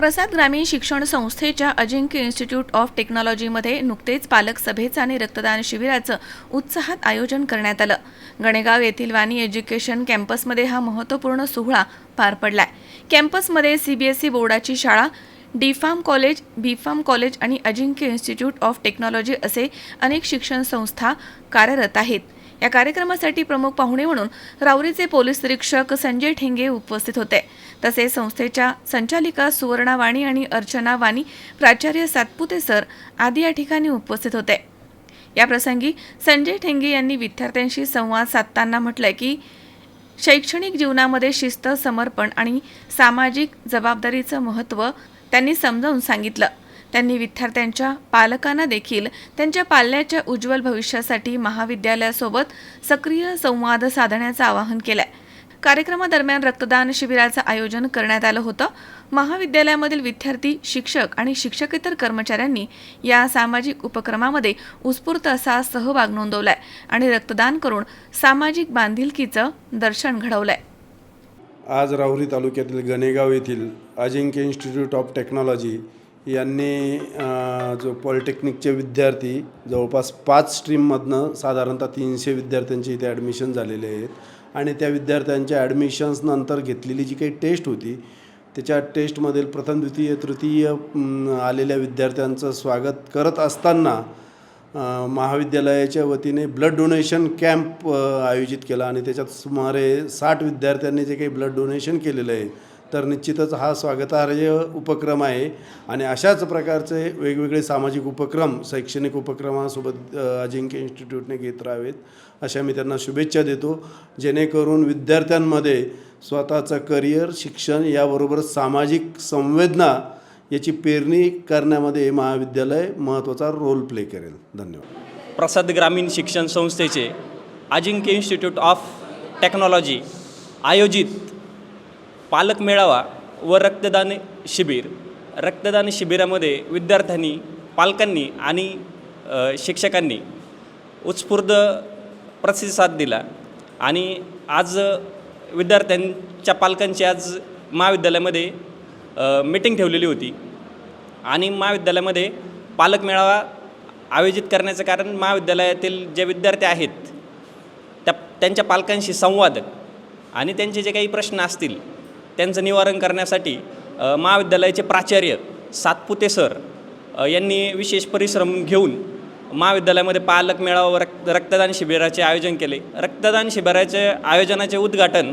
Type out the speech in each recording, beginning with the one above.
प्रसाद ग्रामीण शिक्षण संस्थेच्या अजिंक्य इन्स्टिट्यूट ऑफ टेक्नॉलॉजीमध्ये नुकतेच पालक सभेचं आणि रक्तदान शिबिराचं उत्साहात आयोजन करण्यात आलं. गणेगाव येथील वाणी एज्युकेशन कॅम्पसमध्ये हा महत्त्वपूर्ण सोहळा पार पडलाय. कॅम्पसमध्ये सीबीएसई बोर्डाची शाळा D pharm college B pharm college आणि अजिंक्य इन्स्टिट्यूट ऑफ टेक्नॉलॉजी असे अनेक शिक्षण संस्था कार्यरत आहेत. या कार्यक्रमासाठी प्रमुख पाहुणे म्हणून राऊरीचे पोलीस निरीक्षक संजय ठेंगे उपस्थित होते. तसेच संस्थेच्या संचालिका सुवर्णा वाणी आणि अर्चना वाणी प्राचार्य सातपुते सर आदी या ठिकाणी उपस्थित होते. या प्रसंगी संजय ठेंगे यांनी विद्यार्थ्यांशी संवाद साधताना म्हटलंय की शैक्षणिक जीवनामध्ये शिस्त समर्पण आणि सामाजिक जबाबदारीचं महत्त्व त्यांनी समजावून सांगितलं. त्यांनी विद्यार्थ्यांच्या पालकांना देखील त्यांच्या पाल्याच्या उज्ज्वल भविष्यासाठी महाविद्यालयासोबत सक्रिय संवाद साधण्याचं आवाहन केलंय. कार्यक्रमादरम्यान रक्तदान शिबिराचं आयोजन करण्यात आलं होतं. महाविद्यालयामधील विद्यार्थी शिक्षक आणि शिक्षकेतर कर्मचाऱ्यांनी या सामाजिक उपक्रमामध्ये उत्स्फूर्त असा सहभाग नोंदवलाय आणि रक्तदान करून सामाजिक बांधिलकीचं दर्शन घडवलंय. आज राहुरी तालुक्यातील गणेगाव येथील अजिंक्य इन्स्टिट्यूट ऑफ टेक्नॉलॉजी यांनी जो पॉलिटेक्निकचे विद्यार्थी जवळपास पाच स्ट्रीममधनं साधारणतः तीनशे विद्यार्थ्यांचे इथे ॲडमिशन झालेले आहेत. आणि त्या विद्यार्थ्यांच्या ॲडमिशन्सनंतर घेतलेली जी काही टेस्ट होती त्याच्या टेस्टमधील प्रथम द्वितीय तृतीय आलेल्या विद्यार्थ्यांचं स्वागत करत असताना महाविद्यालयाच्या वतीने ब्लड डोनेशन कॅम्प आयोजित केला. आणि त्याच्यात सुमारे साठ विद्यार्थ्यांनी जे काही ब्लड डोनेशन केलेलं आहे तर निश्चितच हा स्वागतार्ह उपक्रम आहे. आणि अशाच प्रकारचे वेगवेगळे सामाजिक उपक्रम शैक्षणिक उपक्रमासोबत अजिंक्य इन्स्टिट्यूटने घेत राहावेत अशा मी त्यांना शुभेच्छा देतो. जेणेकरून विद्यार्थ्यांमध्ये स्वतःचं करिअर शिक्षण याबरोबर सामाजिक संवेदना याची पेरणी करण्यामध्ये हे महाविद्यालय महत्त्वाचा रोल प्ले करेल. धन्यवाद. प्रसाद ग्रामीण शिक्षण संस्थेचे अजिंक्य इन्स्टिट्यूट ऑफ टेक्नॉलॉजी आयोजित पालक मेळावा व रक्तदान शिबिर. रक्तदान शिबिरामध्ये विद्यार्थ्यांनी पालकांनी आणि शिक्षकांनी उत्स्फूर्त प्रतिसाद दिला. आणि आज विद्यार्थ्यांच्या पालकांची आज महाविद्यालयामध्ये मीटिंग ठेवलेली होती. आणि महाविद्यालयामध्ये पालक मेळावा आयोजित करण्याचं कारण महाविद्यालयातील जे विद्यार्थी आहेत त्या त्यांच्या पालकांशी संवाद आणि त्यांचे जे काही प्रश्न असतील त्यांचं निवारण करण्यासाठी महाविद्यालयाचे प्राचार्य सातपुते सर यांनी विशेष परिश्रम घेऊन महाविद्यालयामध्ये पालक मेळावा रक्त रक्तदान शिबिराचे आयोजन केले. रक्तदान शिबिराचे आयोजनाचे उद्घाटन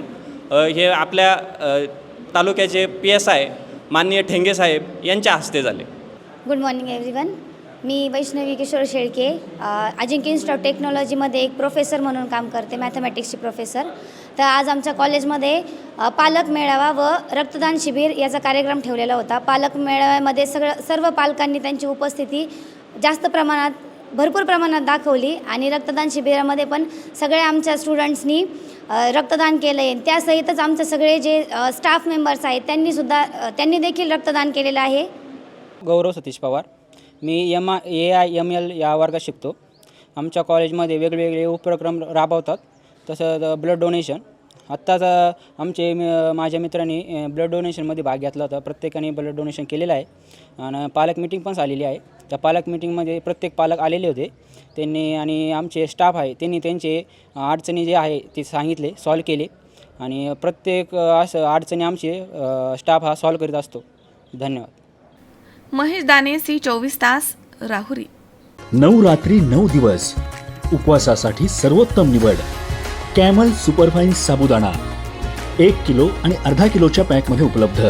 हे आपल्या तालुक्याचे पी एस आय माननीय ठेंगे साहेब यांच्या हस्ते झाले. गुड मॉर्निंग एव्हरीवन मी वैष्णवी किशोर शेळके अजिंक्य इन्स्टिट्यूट ऑफ टेक्नॉलॉजीमध्ये एक प्रोफेसर म्हणून काम करते मॅथमॅटिक्सची प्रोफेसर तर आज आमच्या कॉलेजमध्ये पालक मेळावा व रक्तदान शिबिर याचा कार्यक्रम ठेवलेला होता. पालक मेळाव्यामध्ये सगळं सर्व पालकांनी त्यांची उपस्थिती जास्त प्रमाणात भरपूर प्रमाणात दाखवली आणि रक्तदान शिबिरामध्ये पण सगळ्या आमच्या स्टुडंट्सनी रक्तदान केलं आहे त्यासहितच आमचे सगळे जे स्टाफ मेंबर्स आहेत त्यांनीसुद्धा त्यांनी देखील रक्तदान केलेलं आहे. गौरव सतीश पवार. मी M A I M L या वर्गात शिकतो. आमच्या कॉलेजमध्ये वेगवेगळे उपक्रम राबवतात. तसंच ब्लड डोनेशन आत्ताच आमचे माझ्या मित्रांनी ब्लड डोनेशनमध्ये भाग घेतला होता. प्रत्येकाने ब्लड डोनेशन केलेलं आहे. आणि पालक मिटिंग पण झालेली आहे. त्या पालक मिटिंगमध्ये प्रत्येक पालक आलेले होते. त्यांनी आणि आमचे स्टाफ आहे त्यांनी त्यांचे अडचणी जे आहे ते सांगितले सॉल्व केले. आणि प्रत्येक असं अडचणी आमचे स्टाफ हा सॉल्व करीत असतो. धन्यवाद. महेश दाने सी चोवीस तास राहुरी. नऊ रात्री नऊ दिवस. उपवासासाठी सर्वोत्तम निवड. कॅमल सुपरफाईन साबुदाणा. एक किलो आणि अर्धा किलोच्या पॅकमध्ये उपलब्ध.